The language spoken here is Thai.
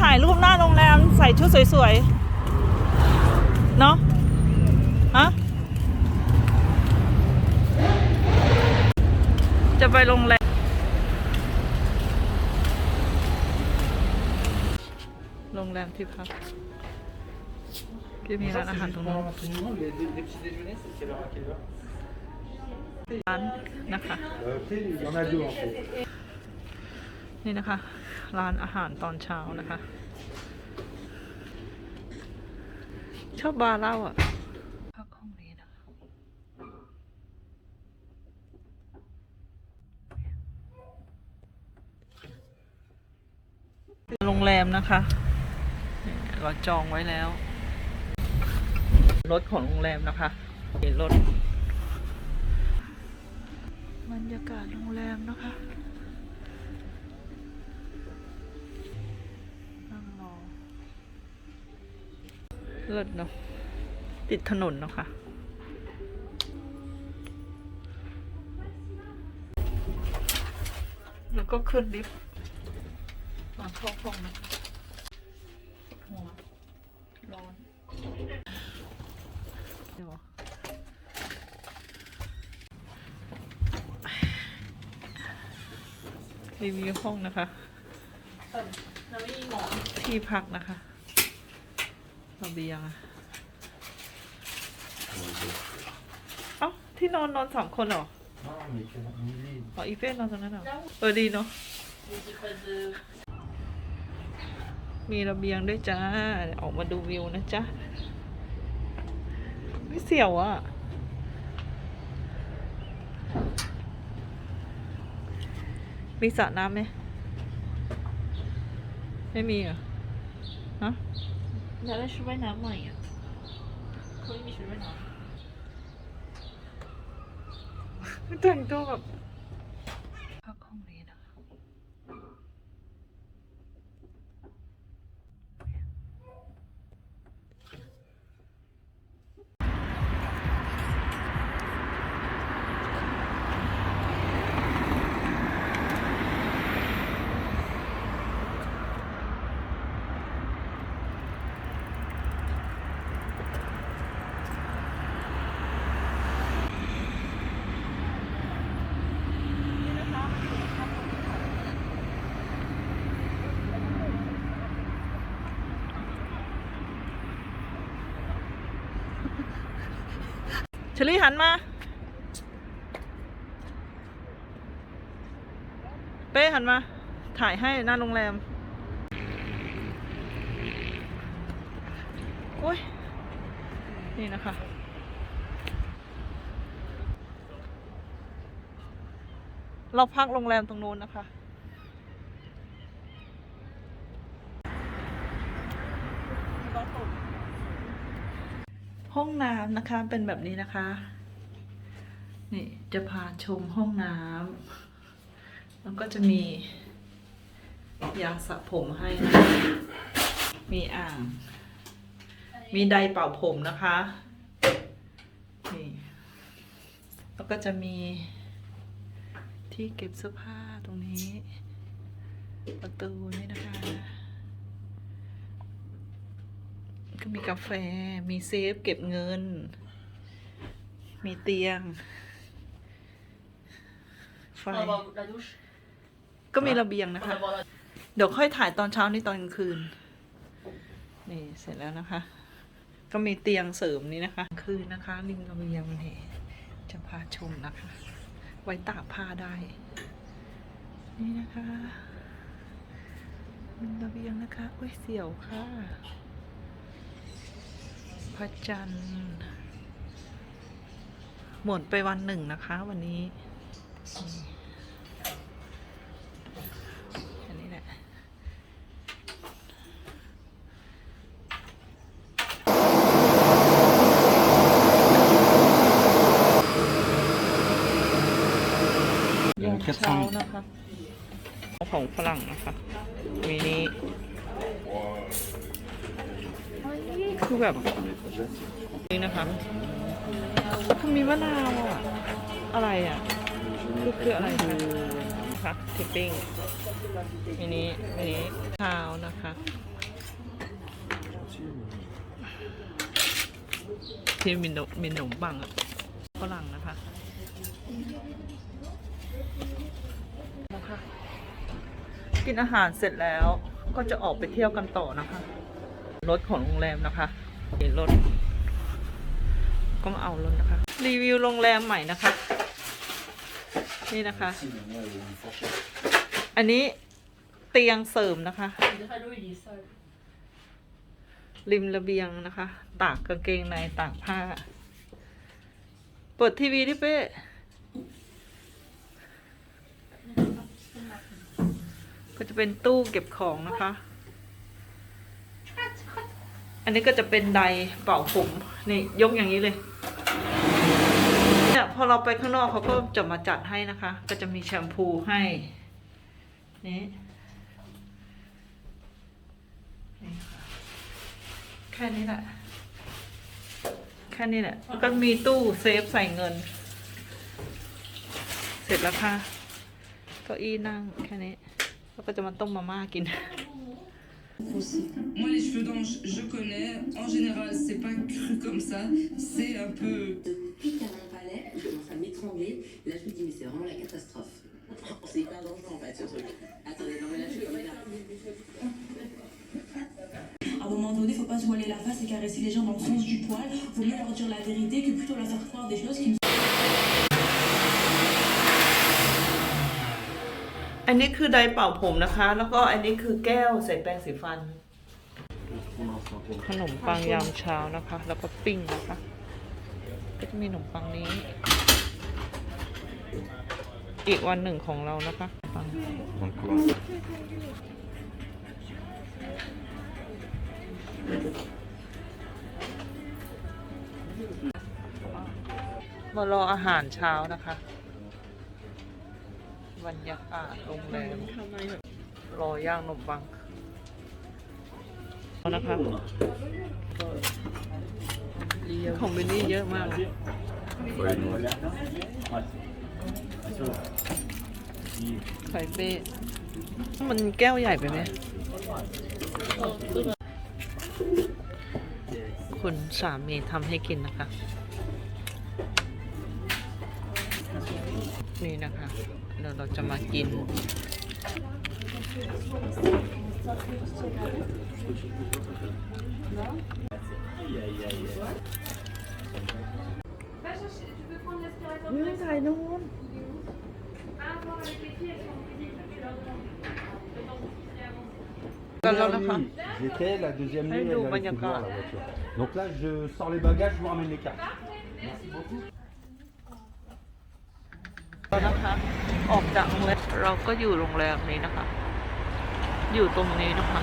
ถ่ายรูปหน้าโรงแรมใส่ชุดสวยๆ เนาะฮะจะไปโรงแรมโรงแรมที่พักที่มีร้านอาหารตรงนั้นร้านนะคะ นี่นะคะ ร้านอาหารตอนเช้านะคะ ชอบบาร์เหล้าอะพักห้องนี้นะคะโรงแรมนะคะนี่เราจองไว้แล้ว รถของโรงแรมนะคะเห็นรถบรรยากาศโรงแรม เลิศเนาะติดถนนเนาะค่ะแล้วก็ขึ้นลิฟต์มาเข้าห้องนะคะหัวร้อนเดี๋ยวรีวิวห้องนะคะที่พักนะคะ ระเบียงอะเอ้าที่นอนนอนสองคนเหรอ Non, mais quelle heure Il est- อ๋ออีเฟ่นอนตรงนั้นเหรอเออดีเนาะมีระเบียงด้วยจ้าเดี๋ยวออกมาดูวิวนะจ๊ะไม่เสียวอะมีสระน้ำไหมไม่มีเหรอฮะ อยากได้ชุดว่ายน้ำใหม่อะเขาไม่มีชุดว่ายน้แต่งตัวแบบพักห้องนี้นะคะเชลี่หันมา เป้หันมา ถ่ายให้หน้าโรงแรมโอ้ย นี่นะคะเราพักโรงแรมตรงนู้นนะคะ ห้องน้ำนะคะเป็นแบบนี้นะคะ นี่จะพาชมห้องน้ำแล้วก็จะมียางสระผมให้นะคะมีอ่าง มีไดร์เป่าผมนะคะนี่แล้วก็จะมีที่เก็บเสื้อผ้าตรงนี้ ประตูนี่นะคะ ก็มีกาแฟ มีเซฟเก็บเงิน มีเตียง ไฟ ก็มีระเบียงนะคะ เดี๋ยวค่อยถ่ายตอนเช้านี่ตอนกลางคืน นี่เสร็จแล้วนะคะ ก็มีเตียงเสริมนี้นะคะ คืนนะคะริมระเบียงนี่จะพาชมนะคะ ไว้ตากผ้าได้ นี่นะคะริมระเบียงนะคะ อุ้ยเสียวค่ะ พระจันทร์หมดไปวันหนึ่งนะคะวันนี้นี่อันนี้แหละยามเช้านะคะ ของฝรั่งนะคะมีนี้ คือแบบนี่นะคะคือมีมะนาวอะ อะไรอะคือคืออะไรคะคะทิปปิ้งมินิมินิข้าวนะคะที่มีนมมีนมปังอะฝรั่งนะคะนะคะ กินอาหารเสร็จแล้วก็จะออกไปเที่ยวกันต่อนะคะ รถของโรงแรมนะคะเห็นรถ ก็มาเอารถนะคะ รีวิวโรงแรมใหม่นะคะ นี่นะคะ อันนี้เตียงเสริมนะคะ ริมระเบียงนะคะ ตากกางเกงในตากผ้าเปิดทีวีดิเป้ก็จะเป็นตู้เก็บของนะคะ อันนี้ก็จะเป็นไดร์เป่าผมนี่ยกอย่างนี้เลยเนี่ยพอเราไปข้างนอกเขาก็จะมาจัดให้นะคะ ก็จะมีแชมพูให้นี่นี่ค่ะแค่นี้แหละแค่นี้แหละแล้วก็มีตู้เซฟใส่เงิน เสร็จแล้วค่ะเก้าอี้นั่งแค่นี้แล้วก็จะมาต้มมาม่ากิน Moi, les cheveux d'ange, je connais. En général, c'est pas cru comme ça. C'est un peu. de pique à mon palais, je commence à m'étrangler. Là, je me dis, mais c'est vraiment la catastrophe. C'est hyper dangereux en fait ce truc. Attendez, non mais là, je suis comme là. À un moment donné, faut pas se voiler la face et caresser les gens dans le sens du poil. Vaut mieux leur dire la vérité que plutôt leur faire croire des choses qui ne อันนี้คือไดร์เป่าผมนะคะ แล้วก็อันนี้คือแก้วใส่แปรงสีฟัน ขนมปังยามเช้านะคะ แล้วก็ปิ้งนะคะ ก็จะมีขนมปังนี้ อีกวันหนึ่งของเรานะคะปังมารออาหารเช้านะคะ บรรยากาศโรงแรมรอย่างขนมปังเอานะคะของเบนนี่เยอะมากเลยไข่เป้มันแก้วใหญ่ไปไหมคุณสามีทำให้กินนะคะ นี่นะคะเ ดี๋ยวเราจะมากิน นี่ถ่ายนู่นกันแล้วนะคะ J'étais la deuxième nuit, Allez, elle nous, avait fait Banyaka. noir, la voiture. Donc là, je sors les bagages, je vous ramène les cartes. แล้วนะคะ ออกจากโรงแรมเราก็อยู่โรงแรมนี้นะคะ อยู่ตรงนี้นะคะ